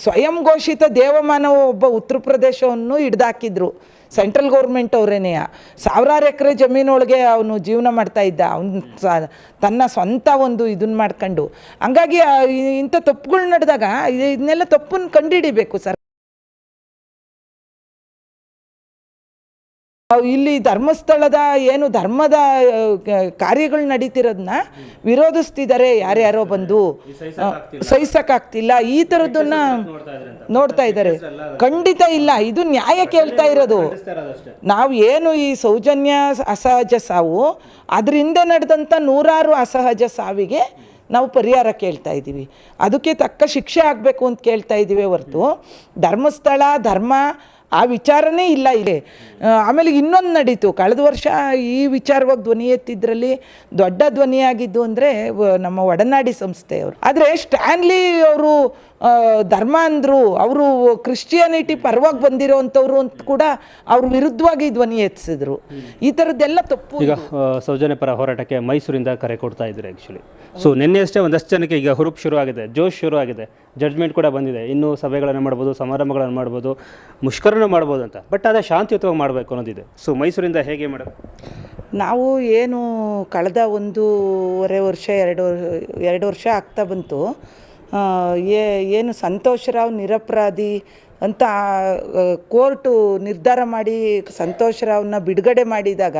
ಸ್ವಯಂ ಘೋಷಿತ ದೇವಮಾನವ ಒಬ್ಬ ಉತ್ತರ ಪ್ರದೇಶವನ್ನು ಹಿಡ್ದಾಕಿದ್ರು. Central government ಅವರೇನೆ. ಸಾವಿರಾರು ಎಕರೆ ಜಮೀನೊಳಗೆ ಅವನು ಜೀವನ ಮಾಡ್ತಾ ಇದ್ದ. ಅವನು ತನ್ನ ಸ್ವಂತ ಒಂದು ಇದನ್ನ ಮಾಡ್ಕೊಂಡು. ಹಂಗಾಗಿ ಇಂಥ ತಪ್ಪುಗಳು ನಡೆದಾಗ ಇದನ್ನೆಲ್ಲ ತಪ್ಪನ್ನು ಕಂಡುಹಿಡಿಬೇಕು ಸರ್. ಇಲ್ಲಿ ಧರ್ಮಸ್ಥಳದ ಏನು ಧರ್ಮದ ಕಾರ್ಯಗಳು ನಡೀತಿರೋದನ್ನ ವಿರೋಧಿಸ್ತಿದ್ದಾರೆ ಯಾರ್ಯಾರೋ ಬಂದು. ಸಹಿಸಕ್ಕಾಗ್ತಿಲ್ಲ ಈ ಥರದ್ದನ್ನ ನೋಡ್ತಾ ಇದ್ದಾರೆ. ಖಂಡಿತ ಇಲ್ಲ. ಇದು ನ್ಯಾಯ ಕೇಳ್ತಾ ಇರೋದು. ನಾವು ಏನು ಈ ಸೌಜನ್ಯ ಅಸಹಜ ಸಾವು ಅದರಿಂದ ನಡೆದಂಥ ನೂರಾರು ಅಸಹಜ ಸಾವಿಗೆ ನಾವು ಪರಿಹಾರ ಕೇಳ್ತಾ ಇದ್ದೀವಿ. ಅದಕ್ಕೆ ತಕ್ಕ ಶಿಕ್ಷೆ ಆಗಬೇಕು ಅಂತ ಕೇಳ್ತಾ ಇದ್ದೀವಿ ಹೊರತು. ಧರ್ಮಸ್ಥಳ ಧರ್ಮ ಆ ವಿಚಾರನೇ ಇಲ್ಲ ಇಲ್ಲಿ. ಆಮೇಲೆ ಇನ್ನೊಂದು ನಡೀತು. ಕಳೆದ ವರ್ಷ ಈ ವಿಚಾರವಾಗಿ ಧ್ವನಿ ಎತ್ತಿದ್ರಲ್ಲಿ ದೊಡ್ಡ ಧ್ವನಿಯಾಗಿದ್ದು ಅಂದರೆ ನಮ್ಮ ಒಡನಾಡಿ ಸಂಸ್ಥೆಯವರು. ಆದರೆ ಸ್ಟ್ಯಾನ್ಲಿ ಅವರು ಧರ್ಮ ಅಂದರು ಅವರು ಕ್ರಿಶ್ಚಿಯಾನಿಟಿ ಪರವಾಗಿ ಬಂದಿರೋವಂಥವ್ರು ಅಂತ ಕೂಡ ಅವ್ರ ವಿರುದ್ಧವಾಗಿ ಧ್ವನಿ ಎತ್ತಿಸಿದ್ರು. ಈ ಥರದ್ದೆಲ್ಲ ತಪ್ಪು ಈಗ ಸೌಜನ್ಯ ಪರ ಹೋರಾಟಕ್ಕೆ ಮೈಸೂರಿಂದ ಕರೆ ಕೊಡ್ತಾ ಇದ್ದಾರೆ ಆ್ಯಕ್ಚುಲಿ ಸೊ ನಿನ್ನೆ ಅಷ್ಟೇ ಒಂದಷ್ಟು ಜನಕ್ಕೆ ಈಗ ಹುರುಪ್ ಶುರು ಆಗಿದೆ ಜೋಶ್ ಶುರು ಆಗಿದೆ. ಜಡ್ಜ್ಮೆಂಟ್ ಕೂಡ ಬಂದಿದೆ. ಇನ್ನೂ ಸಭೆಗಳನ್ನು ಮಾಡ್ಬೋದು ಸಮಾರಂಭಗಳನ್ನು ಮಾಡ್ಬೋದು ಮುಷ್ಕರನ ಮಾಡ್ಬೋದು ಅಂತ. ಬಟ್ ಅದೇ ಶಾಂತಿಯುತವಾಗಿ ಮಾಡಬೇಕು ಅನ್ನೋದಿದೆ. ಸೊ ಮೈಸೂರಿಂದ ಹೇಗೆ ಮೇಡಮ್ ನಾವು ಏನು ಕಳೆದ ಒಂದೂವರೆ ವರ್ಷ ಎರಡು ಎರಡು ವರ್ಷ ಆಗ್ತಾ ಬಂತು. ಏನು ಸಂತೋಷರಾವ್ ನಿರಪರಾಧಿ ಅಂತ ಕೋರ್ಟು ನಿರ್ಧಾರ ಮಾಡಿ ಸಂತೋಷ್ ರಾವ್ನ ಬಿಡುಗಡೆ ಮಾಡಿದಾಗ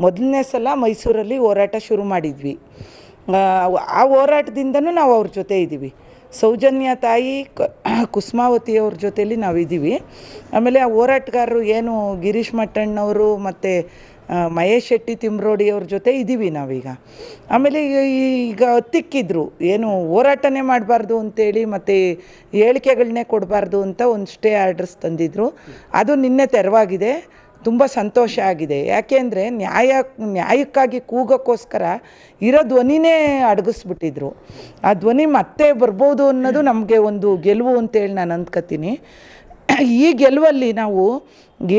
ಮೊದಲನೇ ಸಲ ಮೈಸೂರಲ್ಲಿ ಹೋರಾಟ ಶುರು ಮಾಡಿದ್ವಿ. ಆ, ಹೋರಾಟದಿಂದನೂ ನಾವು ಅವ್ರ ಜೊತೆ ಇದ್ದೀವಿ. ಸೌಜನ್ಯ ತಾಯಿ ಕುಸುಮಾವತಿಯವ್ರ ನಾವು ನಾವಿದ್ದೀವಿ. ಆಮೇಲೆ ಆ ಹೋರಾಟಗಾರರು ಏನು ಗಿರೀಶ್ ಮಟ್ಟಣ್ಣವರು ಮತ್ತು ಮಹೇಶ್ ಶೆಟ್ಟಿ ತಿಮ್ರೋಡಿ ಅವ್ರ ಜೊತೆ ಇದ್ದೀವಿ ನಾವೀಗ. ಆಮೇಲೆ ಈಗ ತಿಕ್ಕಿದ್ರು, ಏನು ಹೋರಾಟನೇ ಮಾಡಬಾರ್ದು ಅಂತೇಳಿ ಮತ್ತು ಹೇಳಿಕೆಗಳನ್ನೇ ಕೊಡಬಾರ್ದು ಅಂತ ಒಂದು ಸ್ಟೇ ಆರ್ಡರ್ಸ್ ತಂದಿದ್ರು. ಅದು ನಿನ್ನೆ ತೆರವಾಗಿದೆ, ತುಂಬ ಸಂತೋಷ ಆಗಿದೆ. ಯಾಕೆಂದರೆ ನ್ಯಾಯ, ನ್ಯಾಯಕ್ಕಾಗಿ ಕೂಗೋಕ್ಕೋಸ್ಕರ ಇರೋ ಧ್ವನಿನೇ ಅಡಗಿಸ್ಬಿಟ್ಟಿದ್ರು. ಆ ಧ್ವನಿ ಮತ್ತೆ ಬರ್ಬೋದು ಅನ್ನೋದು ನಮಗೆ ಒಂದು ಗೆಲುವು ಅಂತೇಳಿ ನಾನು ಅಂದ್ಕೋತೀನಿ. ಈ ಗೆಲುವಲ್ಲಿ ನಾವು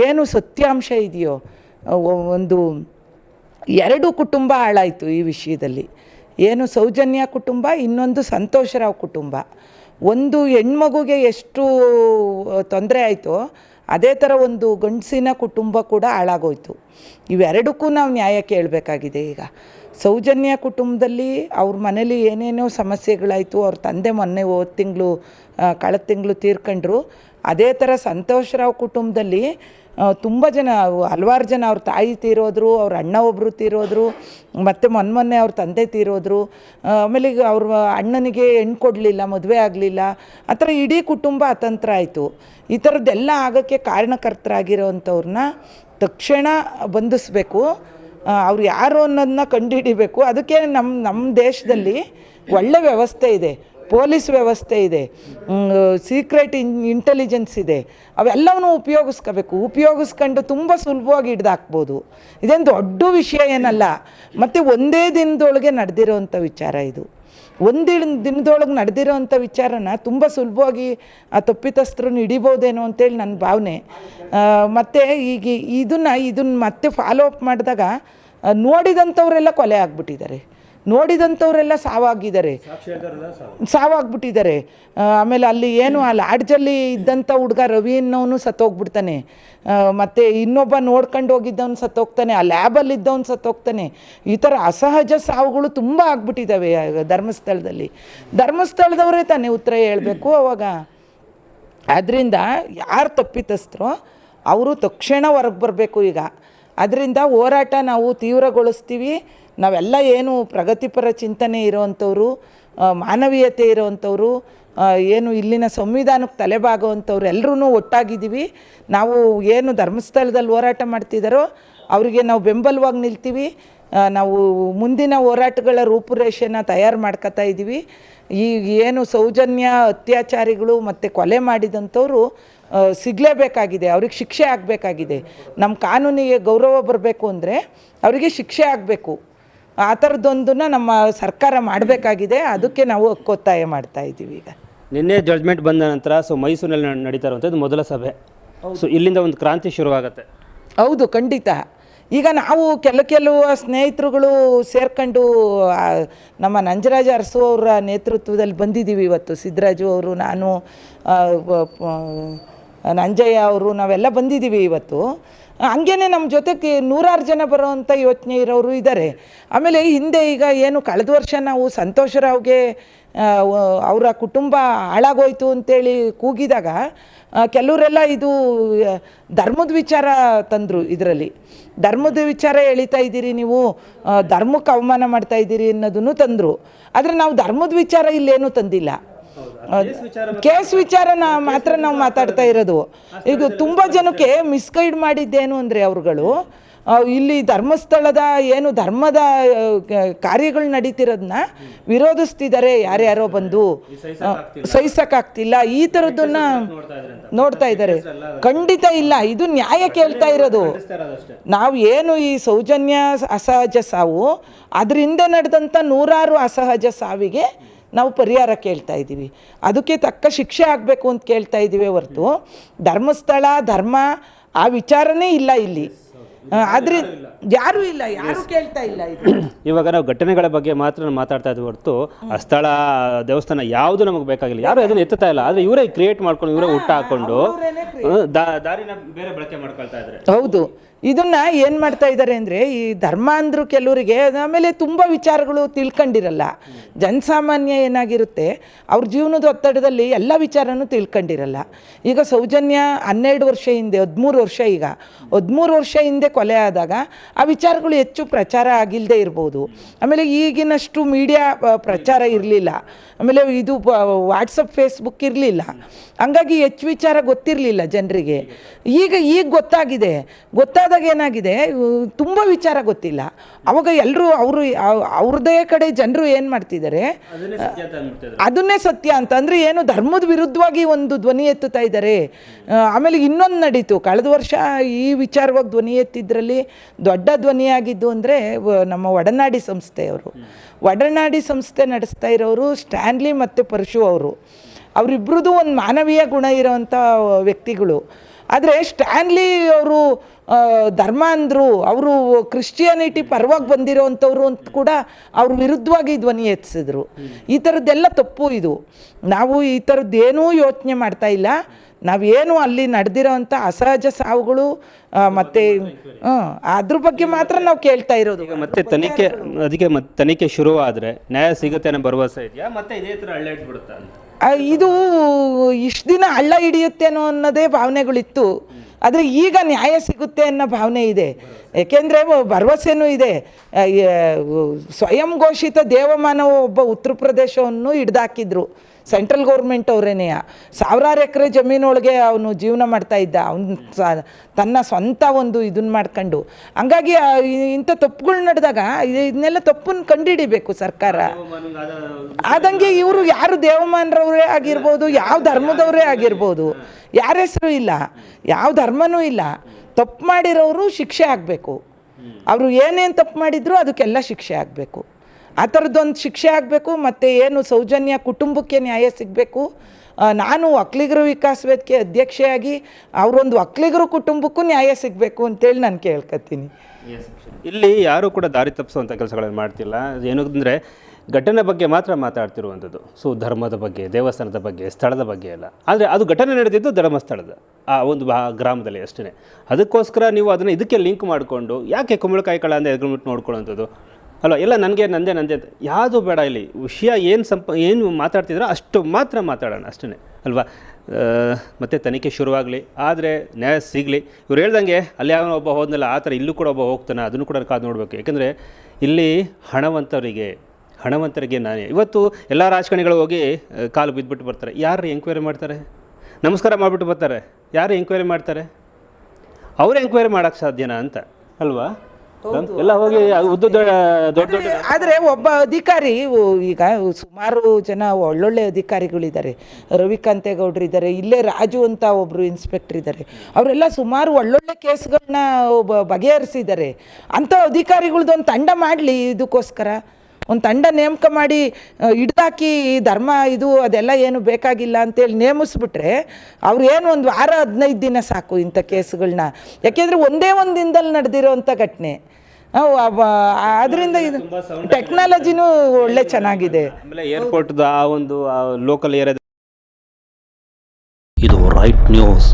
ಏನು ಸತ್ಯಾಂಶ ಇದೆಯೋ ಒಂದು ಎರಡು ಕುಟುಂಬ ಹಾಳಾಯಿತು ಈ ವಿಷಯದಲ್ಲಿ. ಏನು ಸೌಜನ್ಯ ಕುಟುಂಬ, ಇನ್ನೊಂದು ಸಂತೋಷರಾವ್ ಕುಟುಂಬ. ಒಂದು ಹೆಣ್ಮಗುಗೆ ಎಷ್ಟು ತೊಂದರೆ ಆಯಿತೋ, ಅದೇ ಥರ ಒಂದು ಗಂಡಸಿನ ಕುಟುಂಬ ಕೂಡ ಹಾಳಾಗೋಯ್ತು. ಇವೆರಡಕ್ಕೂ ನಾವು ನ್ಯಾಯ ಕೇಳಬೇಕಾಗಿದೆ ಈಗ. ಸೌಜನ್ಯ ಕುಟುಂಬದಲ್ಲಿ ಅವ್ರ ಮನೇಲಿ ಏನೇನೋ ಸಮಸ್ಯೆಗಳಾಯಿತು, ಅವ್ರ ತಂದೆ ಮೊನ್ನೆ ಹೋದ ತಿಂಗಳು ಕಳೆದ ತಿಂಗಳು ತೀರ್ಕೊಂಡ್ರು. ಅದೇ ಥರ ಸಂತೋಷರಾವ್ ಕುಟುಂಬದಲ್ಲಿ ತುಂಬ ಜನ ಹಲವಾರು ಜನ ಅವ್ರ ತಾಯಿ ತೀರೋದ್ರು, ಅವ್ರ ಅಣ್ಣ ಒಬ್ಬರು ತೀರೋದ್ರು, ಮತ್ತು ಮೊನ್ನೆ ಮೊನ್ನೆ ಅವ್ರ ತಂದೆ ತೀರೋದ್ರು. ಆಮೇಲೆ ಈಗ ಅವ್ರ ಅಣ್ಣನಿಗೆ ಹೆಣ್ಣು ಕೊಡಲಿಲ್ಲ, ಮದುವೆ ಆಗಲಿಲ್ಲ. ಆ ಥರ ಇಡೀ ಕುಟುಂಬ ಅತಂತ್ರ ಆಯಿತು. ಈ ಥರದ್ದೆಲ್ಲ ಆಗೋಕ್ಕೆ ಕಾರಣಕರ್ತರಾಗಿರೋವಂಥವ್ರನ್ನ ತಕ್ಷಣ ಬಂಧಿಸ್ಬೇಕು. ಅವ್ರು ಯಾರು ಅನ್ನೋದನ್ನ ಕಂಡುಹಿಡಿಬೇಕು ಅದಕ್ಕೆ ನಮ್ಮ ನಮ್ಮ ದೇಶದಲ್ಲಿ ಒಳ್ಳೆ ವ್ಯವಸ್ಥೆ ಇದೆ. ಪೊಲೀಸ್ ವ್ಯವಸ್ಥೆ ಇದೆ ಸೀಕ್ರೆಟ್ ಇನ್ ಇಂಟೆಲಿಜೆನ್ಸ್ ಇದೆ, ಅವೆಲ್ಲವನ್ನು ಉಪಯೋಗಿಸ್ಕೋಬೇಕು. ಉಪಯೋಗಿಸ್ಕೊಂಡು ತುಂಬ ಸುಲಭವಾಗಿ ಹಿಡ್ದಾಕ್ಬೋದು. ಇದೇನು ದೊಡ್ಡ ವಿಷಯ ಏನಲ್ಲ, ಮತ್ತು ಒಂದೇ ದಿನದೊಳಗೆ ನಡೆದಿರೋವಂಥ ವಿಚಾರ ಇದು. ಒಂದು ದಿನದೊಳಗೆ ನಡೆದಿರೋವಂಥ ವಿಚಾರನ ತುಂಬ ಸುಲಭವಾಗಿ ಆ ತಪ್ಪಿತಸ್ಥರನ್ನು ಹಿಡಿಬೋದೇನೋ ಅಂತೇಳಿ ನನ್ನ ಭಾವನೆ. ಮತ್ತು ಈಗ ಇದನ್ನು ಇದನ್ನು ಮತ್ತೆ ಫಾಲೋ ಅಪ್ ಮಾಡಿದಾಗ ನೋಡಿದಂಥವರೆಲ್ಲ ಕೊಲೆ ಆಗಿಬಿಟ್ಟಿದ್ದಾರೆ. ನೋಡಿದಂಥವರೆಲ್ಲ ಸಾವಾಗಿದ್ದಾರೆ. ಸಾವಾಗ್ಬಿಟ್ಟಿದ್ದಾರೆ. ಆಮೇಲೆ ಅಲ್ಲಿ ಏನು ಆ ಲಾಡ್ಜಲ್ಲಿ ಇದ್ದಂಥ ಹುಡುಗ ರವಿ ಅನ್ನೋನು ಸತ್ತೋಗ್ಬಿಡ್ತಾನೆ ಮತ್ತು ಇನ್ನೊಬ್ಬ ನೋಡ್ಕೊಂಡು ಹೋಗಿದ್ದವನು ಸತ್ತೋಗ್ತಾನೆ ಆ ಲ್ಯಾಬಲ್ಲಿ ಇದ್ದವನು ಸತ್ತೋಗ್ತಾನೆ. ಈ ಥರ ಅಸಹಜ ಸಾವುಗಳು ತುಂಬ ಆಗ್ಬಿಟ್ಟಿದ್ದಾವೆ ಧರ್ಮಸ್ಥಳದಲ್ಲಿ. ಧರ್ಮಸ್ಥಳದವರೇ ತಾನೇ ಉತ್ತರ ಹೇಳಬೇಕು ಅವಾಗ. ಆದ್ದರಿಂದ ಯಾರು ತಪ್ಪಿತಸ್ಥರೋ ಅವರು ತಕ್ಷಣ ಹೊರಗೆ ಬರಬೇಕು ಈಗ. ಅದರಿಂದ ಹೋರಾಟ ನಾವು ತೀವ್ರಗೊಳಿಸ್ತೀವಿ. ನಾವೆಲ್ಲ ಏನು ಪ್ರಗತಿಪರ ಚಿಂತನೆ ಇರೋವಂಥವ್ರು ಮಾನವೀಯತೆ ಇರುವಂಥವ್ರು ಏನು ಇಲ್ಲಿನ ಸಂವಿಧಾನಕ್ಕೆ ತಲೆಬಾಗುವಂಥವ್ರು ಎಲ್ಲರೂ ಒಟ್ಟಾಗಿದ್ದೀವಿ. ನಾವು ಏನು ಧರ್ಮಸ್ಥಳದಲ್ಲಿ ಹೋರಾಟ ಮಾಡ್ತಿದ್ದಾರೋ ಅವರಿಗೆ ನಾವು ಬೆಂಬಲವಾಗಿ ನಿಲ್ತೀವಿ. ನಾವು ಮುಂದಿನ ಹೋರಾಟಗಳ ರೂಪುರೇಷೆನ ತಯಾರು ಮಾಡ್ಕೋತಾ ಇದ್ದೀವಿ. ಈಗ ಏನು ಸೌಜನ್ಯ ಅತ್ಯಾಚಾರಿಗಳು ಮತ್ತು ಕೊಲೆ ಮಾಡಿದಂಥವ್ರು ಸಿಗಲೇಬೇಕಾಗಿದೆ, ಅವ್ರಿಗೆ ಶಿಕ್ಷೆ ಆಗಬೇಕಾಗಿದೆ. ನಮ್ಮ ಕಾನೂನಿಗೆ ಗೌರವ ಬರಬೇಕು ಅಂದರೆ ಅವರಿಗೆ ಶಿಕ್ಷೆ ಆಗಬೇಕು. ಆ ಥರದ್ದೊಂದನ್ನು ನಮ್ಮ ಸರ್ಕಾರ ಮಾಡಬೇಕಾಗಿದೆ. ಅದಕ್ಕೆ ನಾವು ಒತ್ತಾಯ ಮಾಡ್ತಾ ಇದ್ದೀವಿ ಈಗ. ನಿನ್ನೆ ಜಡ್ಜ್ಮೆಂಟ್ ಬಂದ ನಂತರ ಸೊ ಮೈಸೂರಿನಲ್ಲಿ ನಡ್- ನಡೀತಾ ಇರುವಂಥದ್ದು ಮೊದಲ ಸಭೆ. ಸೊ ಇಲ್ಲಿಂದ ಒಂದು ಕ್ರಾಂತಿ ಶುರುವಾಗುತ್ತೆ. ಹೌದು ಖಂಡಿತ. ಈಗ ನಾವು ಕೆಲ ಕೆಲವು ಸ್ನೇಹಿತರುಗಳು ಸೇರ್ಕೊಂಡು ನಮ್ಮ ನಂಜರಾಜ ಅರಸು ಅವರ ನೇತೃತ್ವದಲ್ಲಿ ಬಂದಿದ್ದೀವಿ ಇವತ್ತು. ಸಿದ್ದರಾಜು ಅವರು ನಾನು ನಂಜಯ್ಯ ಅವರು, ನಾವೆಲ್ಲ ಬಂದಿದ್ದೀವಿ ಇವತ್ತು. ಹಂಗೇ ನಮ್ಮ ಜೊತೆಗೆ ನೂರಾರು ಜನ ಬರೋವಂಥ ಯೋಚನೆ ಇರೋರು ಇದ್ದಾರೆ ಆಮೇಲೆ ಹಿಂದೆ ಈಗ ಏನು ಕಳೆದ ವರ್ಷ ನಾವು ಸಂತೋಷರಾವ್ಗೆ ಅವರ ಕುಟುಂಬ ಹಾಳಾಗೋಯ್ತು ಅಂತೇಳಿ ಕೂಗಿದಾಗ ಕೆಲವರೆಲ್ಲ ಇದು ಧರ್ಮದ ವಿಚಾರ ತಂದರು ಇದರಲ್ಲಿ. ಧರ್ಮದ ವಿಚಾರ ಎಳಿತಾ ಇದ್ದೀರಿ ನೀವು ಧರ್ಮಕ್ಕೆ ಅವಮಾನ ಮಾಡ್ತಾ ಇದ್ದೀರಿ ಅನ್ನೋದನ್ನು ತಂದರು. ಆದರೆ ನಾವು ಧರ್ಮದ ವಿಚಾರ ಇಲ್ಲೇನೂ ತಂದಿಲ್ಲ. ಕೇಸ್ ವಿಚಾರನ ಮಾತ್ರ ನಾವು ಮಾತಾಡ್ತಾ ಇರೋದು. ಈಗ ತುಂಬ ಜನಕ್ಕೆ ಮಿಸ್ಗೈಡ್ ಮಾಡಿದ್ದೇನು ಅಂದರೆ ಅವರುಗಳು ಇಲ್ಲಿ ಧರ್ಮಸ್ಥಳದ ಏನು ಧರ್ಮದ ಕಾರ್ಯಗಳು ನಡೀತಿರೋದನ್ನ ವಿರೋಧಿಸ್ತಿದ್ದಾರೆ ಯಾರ್ಯಾರೋ ಬಂದು. ಸಹಿಸೋಕ್ಕಾಗ್ತಿಲ್ಲ ಈ ಥರದ್ದನ್ನ ನೋಡ್ತಾ ಇದ್ದಾರೆ ಖಂಡಿತ ಇಲ್ಲ. ಇದು ನ್ಯಾಯ ಕೇಳ್ತಾ ಇರೋದು. ನಾವು ಏನು ಈ ಸೌಜನ್ಯ ಅಸಹಜ ಸಾವು ಅದರಿಂದ ನಡೆದಂಥ ನೂರಾರು ಅಸಹಜ ಸಾವಿಗೆ ನಾವು ಪರಿಹಾರ ಕೇಳ್ತಾ ಇದ್ದೀವಿ. ಅದಕ್ಕೆ ತಕ್ಕ ಶಿಕ್ಷೆ ಆಗಬೇಕು ಅಂತ ಕೇಳ್ತಾ ಇದ್ದೀವಿ ಹೊರತು. ಧರ್ಮಸ್ಥಳ ಧರ್ಮ ಆ ವಿಚಾರನೇ ಇಲ್ಲ ಇಲ್ಲಿ. ಆದ್ರೆ ಯಾರೂ ಇಲ್ಲ ಯಾರು ಕೇಳ್ತಾ ಇಲ್ಲ ಇದು. ಇವಾಗ ನಾವು ಘಟನೆಗಳ ಬಗ್ಗೆ ಮಾತ್ರ ಮಾತಾಡ್ತಾ ಇದ್ವಿ ಹೊರತು. ಆ ಸ್ಥಳ ದೇವಸ್ಥಾನ ಯಾವುದು ನಮಗೆ ಬೇಕಾಗಿಲ್ಲ. ಯಾರು ಅದನ್ನ ಎತ್ತುತ್ತಾ ಇಲ್ಲ. ಆದರೆ ಇವರೇ ಕ್ರಿಯೇಟ್ ಮಾಡ್ಕೊಂಡು ಇವರೇ ಹುಟ್ಟ ಹಾಕೊಂಡು ದಾರಿನ ಬೇರೆ ಬಳಕೆ ಮಾಡ್ಕೊಳ್ತಾ ಇದ್ದಾರೆ. ಹೌದು. ಇದನ್ನ ಏನು ಮಾಡ್ತಾ ಇದ್ದಾರೆ ಅಂದರೆ ಈ ಧರ್ಮ ಅಂದರು ಕೆಲವರಿಗೆ ಆಮೇಲೆ ತುಂಬ ವಿಚಾರಗಳು ತಿಳ್ಕೊಂಡಿರಲ್ಲ. ಜನಸಾಮಾನ್ಯ ಏನಾಗಿರುತ್ತೆ, ಅವ್ರ ಜೀವನದ ಒತ್ತಡದಲ್ಲಿ ಎಲ್ಲ ವಿಚಾರನೂ ತಿಳ್ಕೊಂಡಿರಲ್ಲ. ಈಗ ಸೌಜನ್ಯ ಹನ್ನೆರಡು ವರ್ಷ ಹಿಂದೆ, ಹದಿಮೂರು ವರ್ಷ ಈಗ. ಹದಿಮೂರು ವರ್ಷ ಹಿಂದೆ ಕೊಲೆ ಆದಾಗ ಆ ವಿಚಾರಗಳು ಹೆಚ್ಚು ಪ್ರಚಾರ ಆಗಿಲ್ಲದೆ ಇರ್ಬೋದು. ಆಮೇಲೆ ಈಗಿನಷ್ಟು ಮೀಡಿಯಾ ಪ್ರಚಾರ ಇರಲಿಲ್ಲ. ಆಮೇಲೆ ಇದು ವಾಟ್ಸಪ್, ಫೇಸ್ಬುಕ್ ಇರಲಿಲ್ಲ. ಹಂಗಾಗಿ ಹೆಚ್ಚು ವಿಚಾರ ಗೊತ್ತಿರಲಿಲ್ಲ ಜನರಿಗೆ. ಈಗ ಈಗ ಗೊತ್ತಾಗಿದೆ. ಗೊತ್ತಾದಾಗ ಏನಾಗಿದೆ ತುಂಬ ವಿಚಾರ ಗೊತ್ತಿಲ್ಲ. ಅವಾಗ ಎಲ್ಲರೂ ಅವರು ಅವ್ರದೇ ಕಡೆ ಜನರು ಏನು ಮಾಡ್ತಿದ್ದಾರೆ ಅದನ್ನೇ ಸತ್ಯ ಅಂತ ಅಂದರೆ ಏನು ಧರ್ಮದ ವಿರುದ್ಧವಾಗಿ ಒಂದು ಧ್ವನಿ ಎತ್ತುತ್ತಾ ಇದ್ದಾರೆ. ಆಮೇಲೆ ಇನ್ನೊಂದು ನಡೀತು. ಕಳೆದ ವರ್ಷ ಈ ವಿಚಾರವಾಗಿ ಧ್ವನಿ ಎತ್ತಿದ್ರಲ್ಲಿ ದೊಡ್ಡ ಧ್ವನಿಯಾಗಿದ್ದು ಅಂದರೆ ನಮ್ಮ ಒಡನಾಡಿ ಸಂಸ್ಥೆಯವರು. ಒಡನಾಡಿ ಸಂಸ್ಥೆ ನಡೆಸ್ತಾ ಇರೋರು ಸ್ಟ್ಯಾನ್ಲಿ ಮತ್ತು ಪರಶು ಅವರು. ಅವರಿಬ್ರದ್ದು ಒಂದು ಮಾನವೀಯ ಗುಣ ಇರೋವಂಥ ವ್ಯಕ್ತಿಗಳು. ಆದರೆ ಸ್ಟ್ಯಾನ್ಲಿ ಅವರು ಧರ್ಮ ಅಂದರು ಅವರು ಕ್ರಿಶ್ಚಿಯಾನಿಟಿ ಪರವಾಗಿ ಬಂದಿರೋವಂಥವ್ರು ಅಂತ ಕೂಡ ಅವ್ರ ವಿರುದ್ಧವಾಗಿ ಧ್ವನಿ ಎತ್ತಿಸಿದ್ರು. ಈ ಥರದ್ದೆಲ್ಲ ತಪ್ಪು ಇದು. ನಾವು ಈ ಥರದ್ದೇನೂ ಯೋಚನೆ ಮಾಡ್ತಾ ಇಲ್ಲ. ನಾವೇನು ಅಲ್ಲಿ ನಡೆದಿರೋವಂಥ ಅಸಹಜ ಸಾವುಗಳು ಮತ್ತೆ ಅದ್ರ ಬಗ್ಗೆ ಮಾತ್ರ ನಾವು ಕೇಳ್ತಾ ಇರೋದು. ಮತ್ತೆ ತನಿಖೆ ಅದಕ್ಕೆ ಮತ್ತೆ ತನಿಖೆ ಶುರು ಆದರೆ ನ್ಯಾಯ ಸಿಗುತ್ತೆ ಅನ್ನೋ ಭರವಸೆ ಇದೆಯಾ? ಮತ್ತೆ ಇದೇ ಥರ ಅಳ್ಳಾಡ್ಬಿಡುತ್ತಾ ಇದು ಇಷ್ಟು ದಿನ ಹಳ್ಳ ಹಿಡಿಯುತ್ತೇನೋ ಅನ್ನೋದೇ ಭಾವನೆಗಳಿತ್ತು. ಆದರೆ ಈಗ ನ್ಯಾಯ ಸಿಗುತ್ತೆ ಅನ್ನೋ ಭಾವನೆ ಇದೆ. ಏಕೆಂದರೆ ಭರವಸೆನೂ ಇದೆ. ಸ್ವಯಂ ಘೋಷಿತ ದೇವಮಾನವ ಒಬ್ಬ ಉತ್ತರ ಪ್ರದೇಶವನ್ನು ಹಿಡ್ದಾಕಿದ್ರು. ಸೆಂಟ್ರಲ್ ಗೌರ್ಮೆಂಟ್ ಅವರೇನೆಯ ಸಾವಿರಾರು ಎಕರೆ ಜಮೀನೊಳಗೆ ಅವನು ಜೀವನ ಮಾಡ್ತಾ ಇದ್ದ. ಅವನು ತನ್ನ ಸ್ವಂತ ಒಂದು ಇದನ್ನ ಮಾಡ್ಕೊಂಡು. ಹಂಗಾಗಿ ಇಂಥ ತಪ್ಪುಗಳು ನಡೆದಾಗ ಇದನ್ನೆಲ್ಲ ತಪ್ಪನ್ನು ಕಂಡುಹಿಡಿಬೇಕು ಸರ್ಕಾರ. ಆದಂಗೆ ಇವರು ಯಾರು ದೇವಮಾನರವರೇ ಆಗಿರ್ಬೋದು, ಯಾವ ಧರ್ಮದವರೇ ಆಗಿರ್ಬೋದು, ಯಾರ ಹೆಸರು ಇಲ್ಲ, ಯಾವ ಧರ್ಮನೂ ಇಲ್ಲ. ತಪ್ಪು ಮಾಡಿರೋರು ಶಿಕ್ಷೆ ಆಗಬೇಕು. ಅವರು ಏನೇನು ತಪ್ಪು ಮಾಡಿದ್ರು ಅದಕ್ಕೆಲ್ಲ ಶಿಕ್ಷೆ ಆಗಬೇಕು. ಆ ಥರದ್ದೊಂದು ಶಿಕ್ಷೆ ಆಗಬೇಕು, ಮತ್ತು ಏನು ಸೌಜನ್ಯ ಕುಟುಂಬಕ್ಕೆ ನ್ಯಾಯ ಸಿಗಬೇಕು. ನಾನು ಒಕ್ಕಲಿಗರ ವಿಕಾಸ ವೇದಿಕೆ ಅಧ್ಯಕ್ಷೆಯಾಗಿ ಅವರೊಂದು ಒಕ್ಕಲಿಗರು ಕುಟುಂಬಕ್ಕೂ ನ್ಯಾಯ ಸಿಗಬೇಕು ಅಂತೇಳಿ ನಾನು ಕೇಳ್ಕೊತೀನಿ ಇಲ್ಲಿ ಯಾರೂ ಕೂಡ ದಾರಿ ತಪ್ಪಿಸುವಂಥ ಕೆಲಸಗಳನ್ನು ಮಾಡ್ತಿಲ್ಲ. ಏನಂದರೆ ಘಟನೆ ಬಗ್ಗೆ ಮಾತ್ರ ಮಾತಾಡ್ತಿರುವಂಥದ್ದು. ಸೊ, ಧರ್ಮದ ಬಗ್ಗೆ, ದೇವಸ್ಥಾನದ ಬಗ್ಗೆ, ಸ್ಥಳದ ಬಗ್ಗೆ ಎಲ್ಲ. ಆದರೆ ಅದು ಘಟನೆ ನಡೆದಿದ್ದು ಧರ್ಮಸ್ಥಳದ, ಆ ಒಂದು ಬಾ ಗ್ರಾಮದಲ್ಲಿ ಅಷ್ಟೇ ಅದಕ್ಕೋಸ್ಕರ ನೀವು ಅದನ್ನು ಇದಕ್ಕೆ ಲಿಂಕ್ ಮಾಡಿಕೊಂಡು, ಯಾಕೆ ಕುಂಬಳಕಾಯಿ ಕಳ ಅಂತ ಎದುರುಬಿಟ್ಟು ನೋಡ್ಕೊಳ್ಳೋಂಥದ್ದು ಅಲ್ಲ ಎಲ್ಲ ನನಗೆ, ನಂದೇ ನಂದೇ ಯಾವುದು ಬೇಡ ಇಲ್ಲಿ. ವಿಷಯ ಏನು ಸಂಪ, ಏನು ಮಾತಾಡ್ತಿದ್ರೋ ಅಷ್ಟು ಮಾತ್ರ ಮಾತಾಡೋಣ ಅಷ್ಟೇ ಅಲ್ವಾ? ಮತ್ತು ತನಿಖೆ ಶುರುವಾಗಲಿ. ಆದರೆ, ನ್ಯಾಯ ಸಿಗಲಿ. ಇವ್ರು ಹೇಳ್ದಂಗೆ, ಅಲ್ಲಿ ಯಾವ ಒಬ್ಬ ಹೋದ್ನಲ್ಲ, ಆ ಥರ ಇಲ್ಲೂ ಕೂಡ ಒಬ್ಬ ಹೋಗ್ತಾನೆ, ಅದನ್ನು ಕೂಡ ಕಾದು ನೋಡಬೇಕು. ಯಾಕಂದರೆ, ಇಲ್ಲಿ ಹಣವಂತರಿಗೆ ಹಣವಂತರಿಗೆ ನಾನೇ. ಇವತ್ತು ಎಲ್ಲ ರಾಜಕಾರಣಿಗಳು ಹೋಗಿ ಕಾಲು ಬಿದ್ದುಬಿಟ್ಟು ಬರ್ತಾರೆ. ಯಾರು ಎಂಕ್ವೈರಿ ಮಾಡ್ತಾರೆ? ನಮಸ್ಕಾರ ಮಾಡಿಬಿಟ್ಟು ಬರ್ತಾರೆ. ಯಾರು ಎಂಕ್ವೈರಿ ಮಾಡ್ತಾರೆ? ಅವರು ಎಂಕ್ವೈರಿ ಮಾಡೋಕ್ಕೆ ಸಾಧ್ಯನಾ ಅಂತ, ಅಲ್ವಾ? ಎಲ್ಲ ಹೋಗಿ ದೊಡ್ಡ ದೊಡ್ಡ ಆದರೆ ಒಬ್ಬ ಅಧಿಕಾರಿ ಈಗ ಸುಮಾರು ಜನ ಒಳ್ಳೊಳ್ಳೆ ಅಧಿಕಾರಿಗಳಿದ್ದಾರೆ. ರವಿಕಾಂತೇಗೌಡರು ಇದ್ದಾರೆ ಇಲ್ಲೇ ರಾಜು ಅಂತ ಒಬ್ಬರು ಇನ್ಸ್ಪೆಕ್ಟರ್ ಇದ್ದಾರೆ. ಅವರೆಲ್ಲ ಸುಮಾರು ಒಳ್ಳೊಳ್ಳೆ ಕೇಸ್ಗಳನ್ನ ಬಗೆಹರಿಸಿದ್ದಾರೆ. ಅಂಥ ಅಧಿಕಾರಿಗಳ್ದೊಂದು ತಂಡ ಮಾಡಲಿ ಇದಕ್ಕೋಸ್ಕರ. ಒಂದು ತಂಡ ನೇಮಕ ಮಾಡಿ ಹಿಡ್ದಾಕಿ ಧರ್ಮ ಇದು ಅದೆಲ್ಲ ಏನು ಬೇಕಾಗಿಲ್ಲ ಅಂತೇಳಿ ನೇಮಿಸ್ಬಿಟ್ರೆ ಅವ್ರು ಏನು ಒಂದು ವಾರ ಹದಿನೈದು ದಿನ ಸಾಕು ಇಂಥ ಕೇಸ್ಗಳನ್ನ ಯಾಕೆಂದರೆ ಒಂದೇ ಒಂದು ದಿನದಲ್ಲಿ ನಡೆದಿರೋವಂಥ ಘಟನೆ. ಅದರಿಂದ ಇದು ಟೆಕ್ನಾಲಜಿನೂ ಒಳ್ಳೆ ಚೆನ್ನಾಗಿದೆ. ಆಮೇಲೆ ಏರ್ಪೋರ್ಟ್ದು ಆ ಒಂದು ಲೋಕಲ್ ಏರಿಯಾ ಇದು ರೈಟ್ ನ್ಯೂಸ್